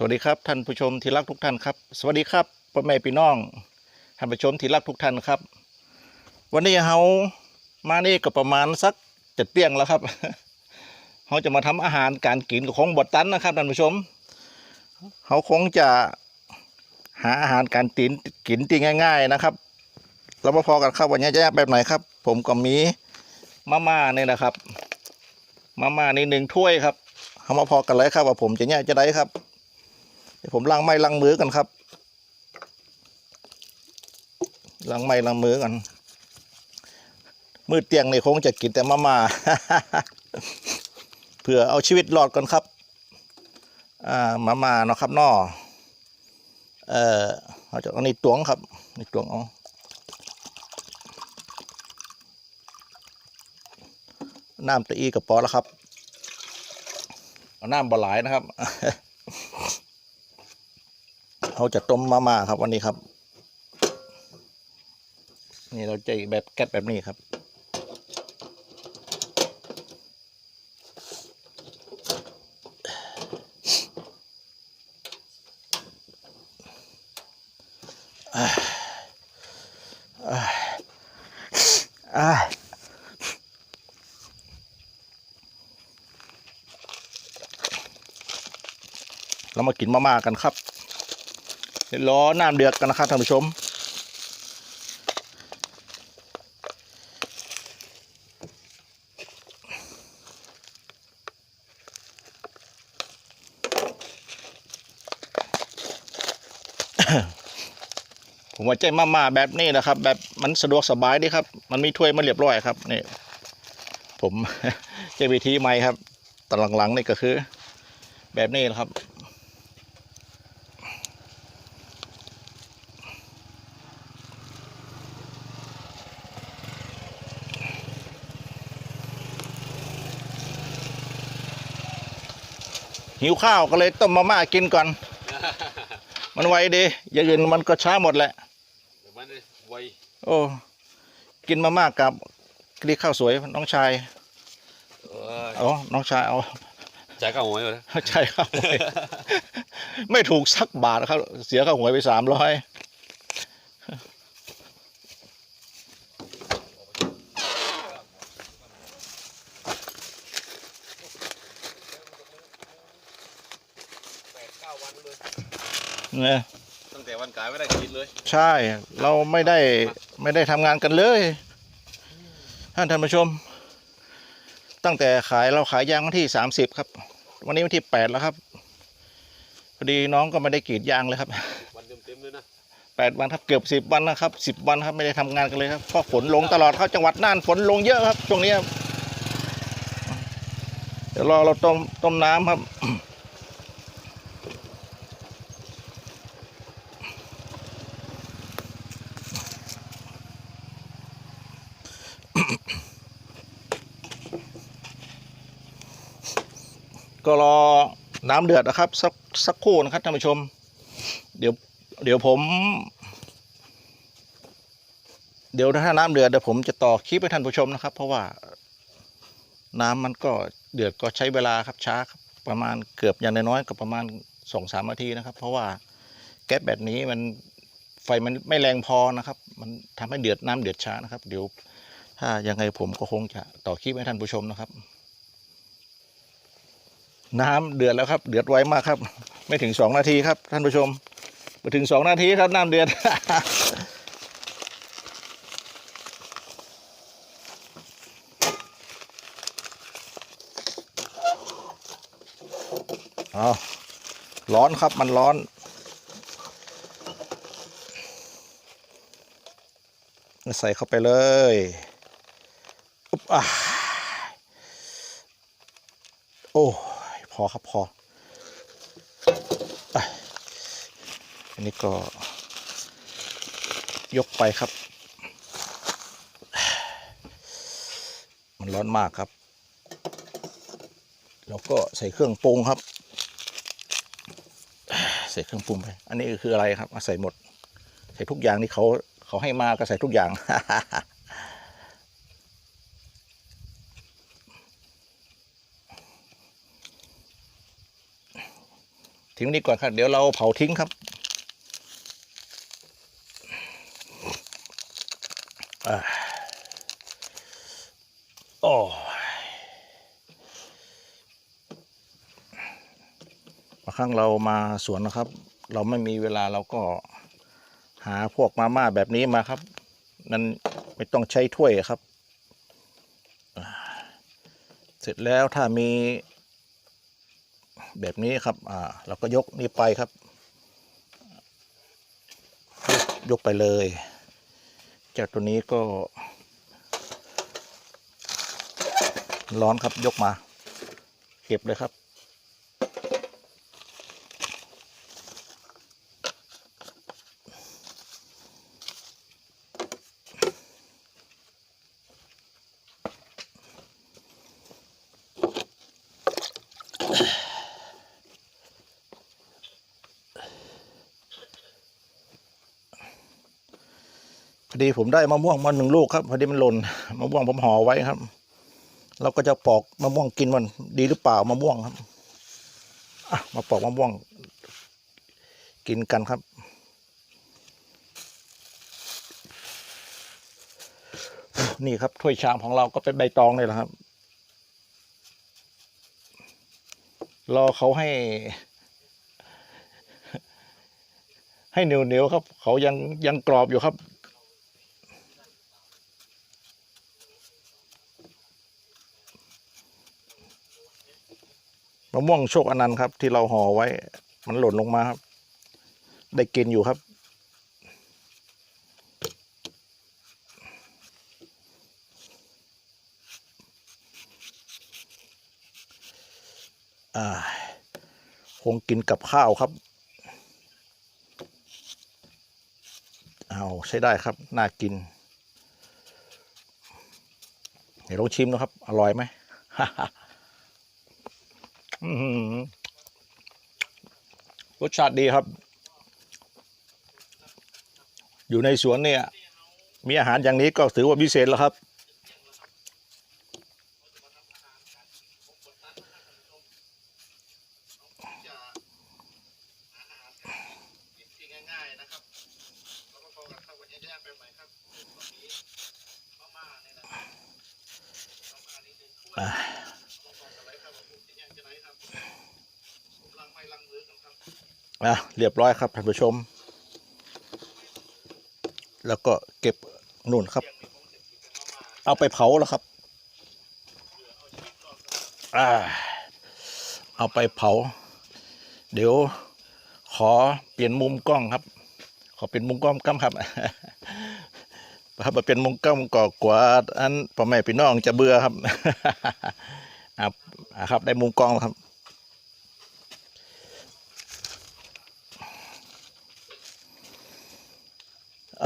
สวัสดีครับท่านผู้ชมที่รักทุกท่านครับ สวัสดีครับพ่อแม่พี่น้องท่านผู้ชมที่รักทุกท่านครับ วันนี้เฮามานี่ก็ประมาณสักเจ็ดเตียงแล้วครับเฮาจะมาทำอาหารการกินของบดตันนะครับท่านผู้ชมเฮาคงจะหาอาหารการกินกินที่ง่าย ๆนะครับเรามาพอกันครับวันนี้จะแบบไหนครับ ผมก็มีมาม่านี่นะครับมาม่านี่หนึ่งถ้วยครับเอามาพอกันเลยครับว่าผมจะเนี่ยจะได้ครับ เดี๋ยวผมล้างไม้ล้างมือกันครับล้างไม้ล้างมือกัน มือเตียงนี่คงจะกินแต่มาม่าเพื่อเอาชีวิตรอดก่อนครับอ่ามาม่าเนาะครับนอเอ่อเอาจากอันนี้ตวงครับนี่ตวงเอาน้ำตะอีกับปอแล้วครับ น้ำบะหลายนะครับ เขาจะต้มมาม่าครับวันนี้ครับ นี่เราจะแบบแก๊สแบบนี้ครับ อ่าเรามากินมาม่ากันครับ เดี๋ยวรอน้ำเดือดกันนะครับท่านผู้ชมผมว่าใจมาม่าแบบนี้นะครับ แบบมันสะดวกสบายดีครับ มันมีถ้วยมาเรียบร้อยครับนี่ผมเจวิธีใหม่ครับตอนหลังๆนี่ก็คือ แบบนี้นะครับ หิวข้าวก็เลยต้มมาม่ากินก่อน มันไวดีอย่างอื่นมันก็ช้าหมดแหละเดี๋ยวมันไวโอ้กินมาม่ากับกรีข้าวสวยน้องชายเออเอาน้องชายเอาจ่ายข้าวหวยเลยใช่ครับไม่ถูกสักบาทครับ เสียค่าหวยไปสามร้อย นี่ยตั้งแต่วันกายไม่ได้กินเลย ใช่เราไม่ได้ไม่ได้ทำงานกันเลยท่านท่านผู้ชม ตั้งแต่ขายเราขายยางวันที่สามสิบครับ วันนี้วันที่แปดแล้วครับพอดีน้องก็ไม่ได้กรีดยางเลยครับ วันเต็มๆเลยนะแปดวันครับเกือบสิบวันนะครับสิบวันครับไม่ได้ทำงานกันเลยครับเพราะฝนลงตลอดครับจังหวัดน่านฝนลงเยอะครับช่วงนี้ครับเดี๋ยวรอเราต้มต้มน้ำครับ ก็รอน้ำเดือดนะครับสักสักครู่นะครับท่านผู้ชม เดี๋ยวเดี๋ยวผม เดี๋ยวถ้าน้ำเดือดเดี๋ยวผมจะต่อคลิปให้ท่านผู้ชมนะครับ เพราะว่าน้ำมันก็เดือดก็ใช้เวลาครับช้าครับประมาณเกือบอย่างน้อยๆก็ประมาณสองสามนาทีนะครับ เพราะว่าแก๊สแบบนี้มันไฟมันไม่แรงพอนะครับ มันทำให้เดือดน้ำเดือดช้านะครับ เดี๋ยวถ้ายังไงผมก็คงจะต่อคลิปให้ท่านผู้ชมนะครับ น้ำเดือดแล้วครับ เดือดไวมากครับ ไม่ถึงสองนาทีครับ ท่านผู้ชมไม่ถึงสองนาทีครับน้ำเดือดเอาร้อนครับมันร้อน ใส่เข้าไปเลยอุ๊บอ่าโอ้ยพ อครับพออันนี้ก็ยกไปครับ มันร้อนมากครับ แล้วก็ใส่เครื่องปรุงครับ ใส่เครื่องปรุงไป อันนี้คืออะไรครับ ใส่หมด ใส่ทุกอย่างที่เขาเขาให้มาก็ใส่ทุกอย่าง ทิ้งนี่ก่อนครับ เดี๋ยวเราเผาทิ้งครับอ่าโอ้บางครั้งเรามาสวนนะครับ เราไม่มีเวลาเราก็หาพวกมาม่าแบบนี้มาครับนั้นไม่ต้องใช้ถ้วยครับ เสร็จแล้วถ้ามี แบบนี้ครับอ่าเราก็ยกนี่ไปครับ ยกไปเลยจากตัวนี้ก็ ร้อนครับยกมา เก็บเลยครับ อดีผมได้มะม่วงมาหนึ่งลูกครับพอดีมันหล่นมะม่วงผมห่อไว้ครับ เราก็จะปอกมะม่วงกินมันดีหรือเปล่ามะม่วงครับมาปอกมะม่วง กินกันครับนี่ครับถ้วยชามของเราก็เป็นใบตองเลยแหละครับ รอเขาให้ ให้เหนียวๆครับ เขายังยังกรอบอยู่ครับะม่วงโชคอนันต์ครับ ที่เราห่อไว้ มันหล่นลงมาครับ ได้กินอยู่ครับ อ่าคงกินกับข้าวครับ เอาใช้ได้ครับ น่ากิน เดี๋ยวลองชิมนะครับ อร่อยไหม รสชาติดีครับ อยู่ในสวนเนี่ย มีอาหารอย่างนี้ก็ถือว่าพิเศษแล้วครับ ง่ายๆนะครับแล้วก็พอกับข้าววันนี้ได้เป็นไหมครับตรงนี้มาม่าเนี่ยนะครับมาม่านี่เป็นถ้วยต้องบอกอะไรครับว่าผมจะยังจะไหนครับผมล้างไม้ล้างมือกันครับอะ เรียบร้อยครับท่านผู้ชม แล้วก็เก็บนุ่นครับ เอาไปเผาแล้วครับอ่าเอาไปเผา เดี๋ยวขอเปลี่ยนมุมกล้องครับ ขอเป็นมุมกล้องกั้มครับครับมาเป็นมุมกล้องก่อกว่าอันพ่อแม่พี่น้องจะเบื่อครับอะอะครับได้มุมกล้องแล้วครับ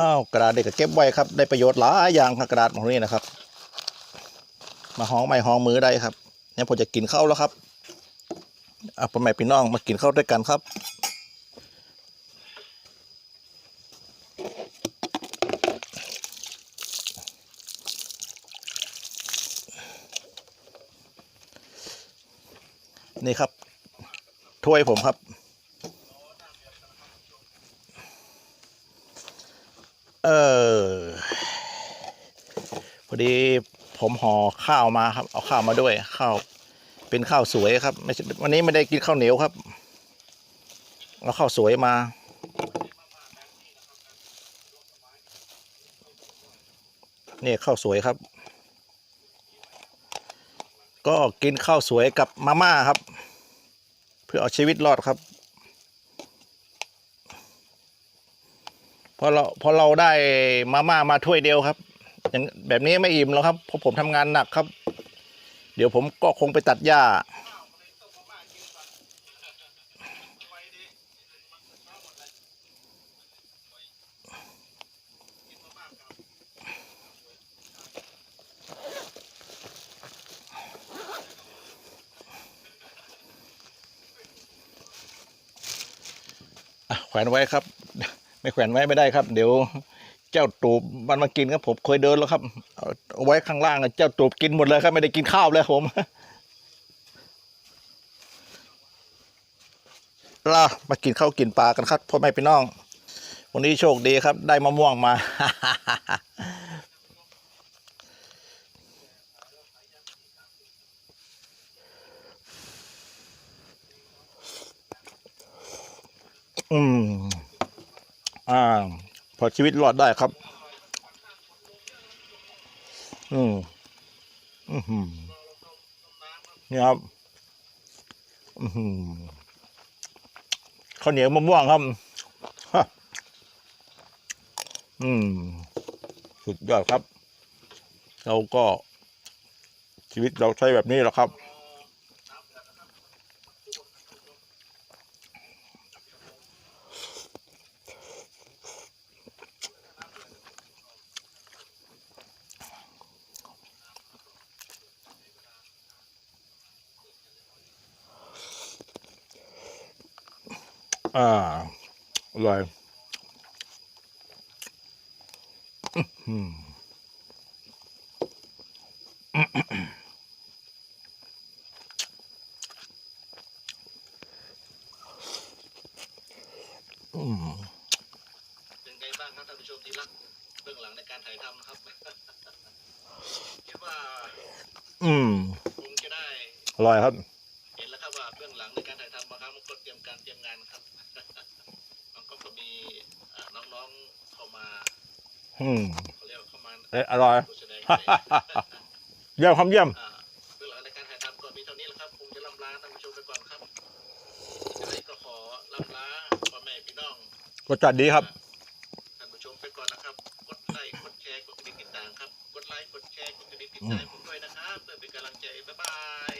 อ้าวกระดาษเด็กก็เก็บไว้ครับได้ประโยชน์หลายอย่างครับกระดาษของนี้นะครับ มาห้องไม้ห้องมือได้ครับเนี่ยผมจะกินข้าวแล้วครับอะพ่อแม่พี่น้องมากินข้าวด้วยกันครับนี่ครับถ้วยผมครับ เออ พอดีผม ห่อข้าวมาครับ เอาข้าวมาด้วยข้าวเป็นข้าวสวยครับไม่วันนี้ไม่ได้กินข้าวเหนียวครับเอาข้าวสวยมา เนี่ข้าวสวยครับ ก็กินข้าวสวยกับมาม่าครับ เพื่อเอาชีวิตรอดครับพอเราพอเราได้มาม่ามาถ้วยเดียวครับ อย่างแบบนี้ไม่อิ่มแล้วครับเพราะผมทำงานหนักครับ เดี๋ยวผมก็คงไปตัดหญ้า แขวนไว้ครับ ไม่แขวนไว้ไม่ได้ครับ เดี๋ยว เจ้าตูบมันมากินครับผมเคยเดินแล้วครับเอาไว้ข้างล่างเจ้าตูบกินหมดเลยครับไม่ได้กินข้าวเลยผมล่ะมากินข้าวกินปลากันครับพ่อแม่พี่น้องวันนี้โชคดีครับ ได้มะม่วงมา อืมอ่า พอชีวิตรอดได้ครับ อืมอือหือนี่ครับ อือหือข้าวเหนียวมะม่วงครับอืม สุดยอดครับ เราก็ชีวิตเราใช้แบบนี้แหละครับ อ่าอร่อยอื้อหืออืมเป็นไงบ้างครับท่านผู้ชมที่รักเบื้องหลังในการถ่ายทำนะครับคิดว่า อืมคงจะได้อร่อยครับ อืมเขาเรียกว่าเข้ามาเอ๊ะอร่อยผู้แสดงเยี่ยมครับเยี่ยมอ่าเบื้องหลังในการถ่ายทำก็มีเท่านี้แหละครับคงจะล่ำลาท่านผู้ชมไปก่อนครับยังไงก็ขอล่ำลาพ่อแม่พี่น้องรสชาติดีครับ ท่านผู้ชมไปก่อนนะครับ กดไลค์กดแชร์กดกระดิ่งติดตามครับ กดไลค์กดแชร์กดกระดิ่งติดตามผมด้วยนะครับเพื่อเป็นกำลังใจ บ๊ายบาย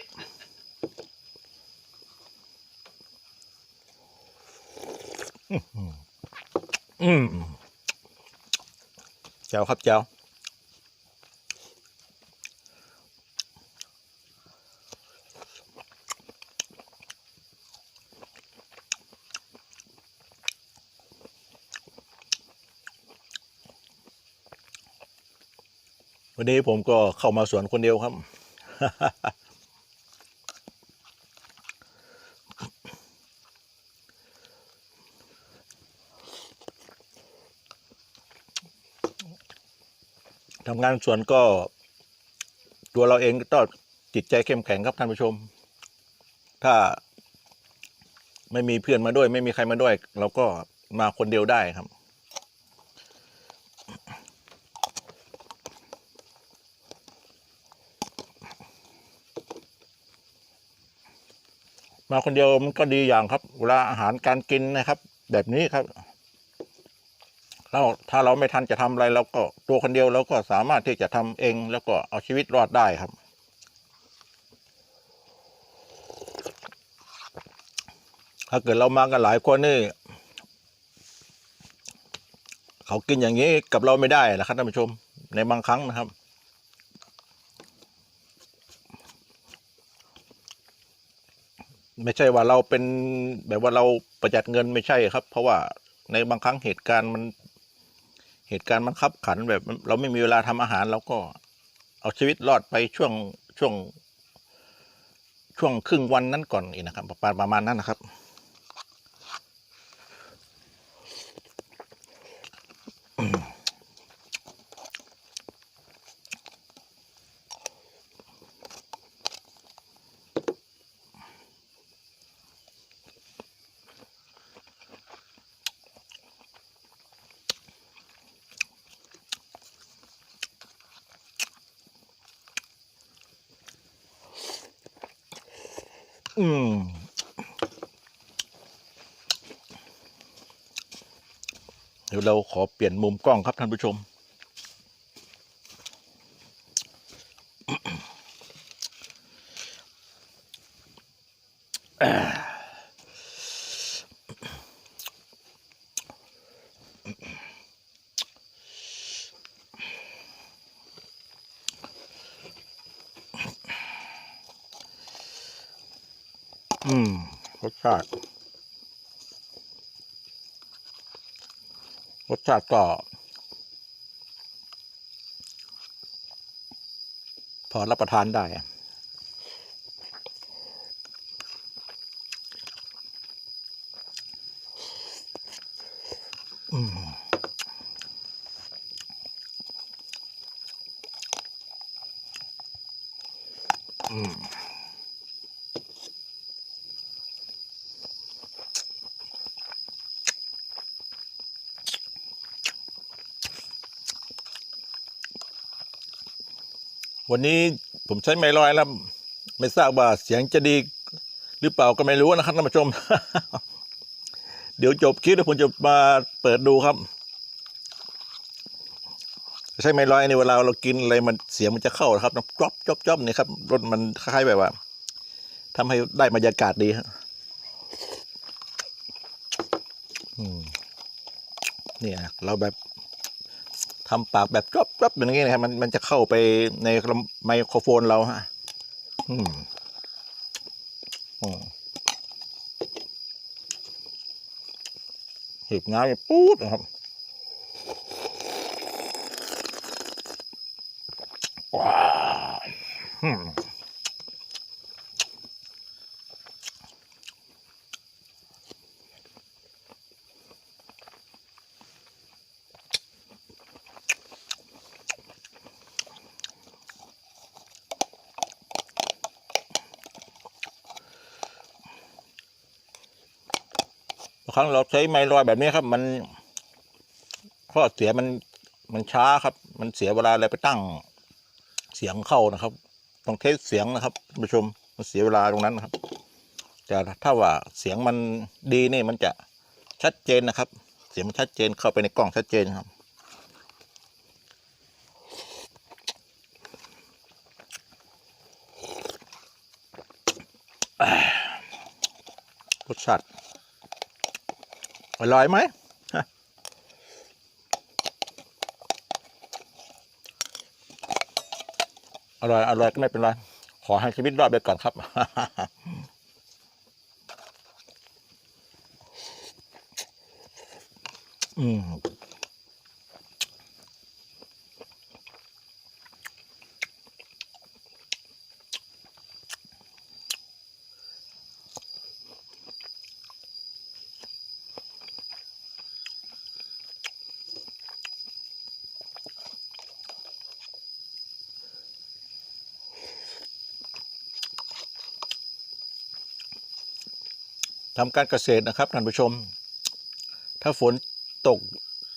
อืม แจ๋วครับแจ๋ววันนี้ผมก็เข้ามาสวนคนเดียวครับ ทำงานสวนก็ ตัวเราเองก็ต้องจิตใจเข้มแข็งครับท่านผู้ชม ถ้าไม่มีเพื่อนมาด้วย ไม่มีใครมาด้วย เราก็มาคนเดียวได้ครับ มาคนเดียวมันก็ดีอย่างครับเวลาอาหารการกินนะครับ แบบนี้ครับ เราถ้าเราไม่ทันจะทำอะไรเราก็ตัวคนเดียวเราก็สามารถที่จะทำเองแล้วก็เอาชีวิตรอดได้ครับ ถ้าเกิดเรามากันหลายคนนี่เขากินอย่างนี้กับเราไม่ได้นะครับท่านผู้ชมในบางครั้งนะครับไม่ใช่ว่าเราเป็นแบบว่าเราประหยัดเงินไม่ใช่ครับ เพราะว่าในบางครั้งเหตุการณ์มัน เหตุการณ์มันคับขันแบบ เราไม่มีเวลาทำอาหารเราก็เอาชีวิตรอดไปช่วงช่วง ช่วงครึ่งวันนั้นก่อนอีกนะครับ ประมาณประมาณนั้นนะครับ เราขอเปลี่ยนมุมกล้องครับท่านผู้ชม อืมรสชาติ รสชาติก็พอรับประทานได้ อืมอืม วันนี้ผมใช้ไม้ลอยแล้ว ไม่ทราบว่าเสียงจะดีหรือเปล่าก็ไม่รู้นะครับท่านผู้ชม เดี๋ยวจบคลิปแล้วผมจะมาเปิดดูครับ ใช่ไมร้อยในเวลาเรากินอะไรมันเสียงมันจะเข้านะครับจ๊อบจ๊อบจ๊อบนี่ครับรสมันคล้ายแบบว่าทำให้ได้บรรยากาศดีครับนี่เราแบบ ทำปากแบบกรอบกรอบอย่างนี้นะครับมันมันจะเข้าไปในไมโครโฟนเราฮะอืมอืมหีบงาเนี่ยปูดนะครับว้า ครั้งเราใช้ไม้ลอยแบบนี้ครับ มันข้อเสียมันมันช้าครับ มันเสียเวลาอะไรไปตั้งเสียงเข้านะครับ ต้องเทสเสียงนะครับท่านผู้ชมมันเสียเวลาตรงนั้นนะครับแต่ถ้าว่าเสียงมันดีนี่มันจะชัดเจนนะครับ เสียงมันชัดเจนเข้าไปในกล้องชัดเจนครับ รสชาติ อร่อยไหมอร่อยอร่อยก็ไม่เป็นไร ขอให้ชีวิตรอดไปก่อนครับ อืม ทำการเกษตรนะครับท่านผู้ชม ถ้าฝนตก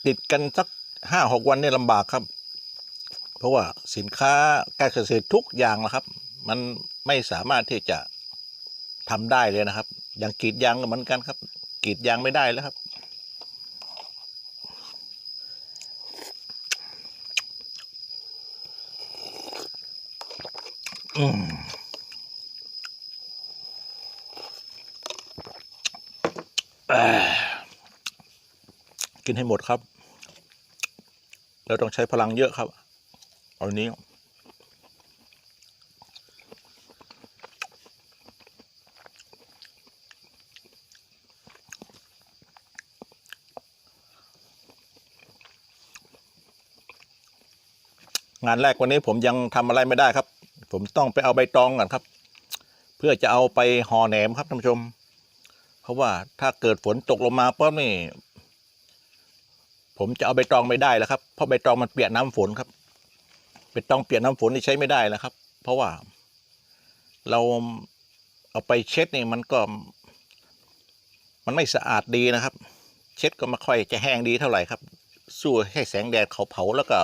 ติดกันสักห้าหกวันเนี่ยลำบากครับ เพราะว่าสินค้าการเกษตรทุกอย่างนะครับ มันไม่สามารถที่จะทำได้เลยนะครับ อย่างกรีดยางก็เหมือนกันครับกรีดยางไม่ได้แล้วครับ กินให้หมดครับ เราต้องใช้พลังเยอะครับเอาอันนี้ งานแรกวันนี้ผมยังทำอะไรไม่ได้ครับ ผมต้องไปเอาใบตองก่อนครับ เพื่อจะเอาไปห่อแหนมครับท่านผู้ชม เพราะว่าถ้าเกิดฝนตกลงมาปั๊บนี่ ผมจะเอาใบตองไม่ได้แล้วครับเพราะใบตองมันเปียกน้ำฝนครับใบตองเปียกน้ำฝนนี่ใช้ไม่ได้แล้วครับ เพราะว่า เราเอาไปเช็ดนี่มันก็ มันไม่สะอาดดีนะครับ เช็ดก็ไม่ค่อยจะแห้งดีเท่าไหร่ครับ สู้ให้แสงแดดเขาเผาแล้วก็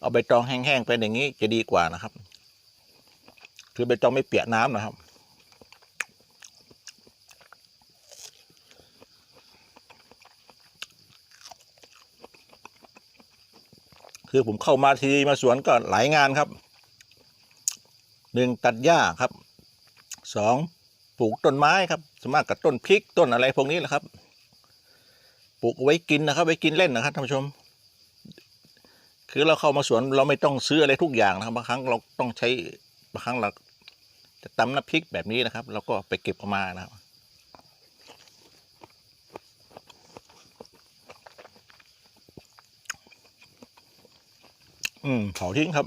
เอาใบตองแห้งๆไปอย่างนี้จะดีกว่านะครับ คือใบตองไม่เปียกน้ำนะครับ คือผมเข้ามาทีมาสวนก็หลายงานครับหนึ่งตัดหญ้าครับสองปลูกต้นไม้ครับสวนมากกับต้นพริกต้นอะไรพวกนี้แหละครับ ปลูกไว้กินนะครับ ไว้กินเล่นนะครับท่านผู้ชม คือเราเข้ามาสวนเราไม่ต้องซื้ออะไรทุกอย่างนะครับบางครั้งเราต้องใช้บางครั้งเราจะตำน้ำพริกแบบนี้นะครับเราก็ไปเก็บออกมานะครับ อืมเผาทิ้งครับ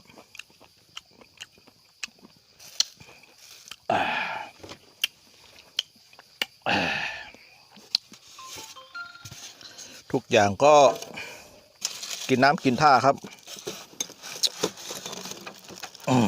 ทุกอย่างก็กินน้ำกินท่าครับอืม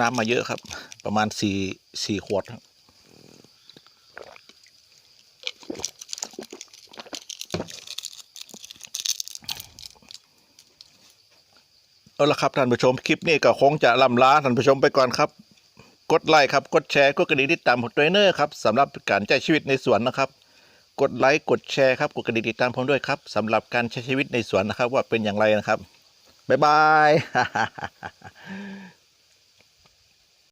น้ำมาเยอะครับ ประมาณสี่สี่ขวดครับเอาละครับท่านผู้ชมคลิปนี้ก็คงจะลำลาท่านผู้ชมไปก่อนครับ กดไลค์ครับ กดแชร์กดกระดิ่งติดตามผมด้วยเนอร์ครับสำหรับการใช้ชีวิตในสวนนะครับ กดไลค์กดแชร์ครับกดกระดิ่งติดตามผมด้วยครับสำหรับการใช้ชีวิตในสวนนะครับ ว่าเป็นอย่างไรนะครับบ๊ายบาย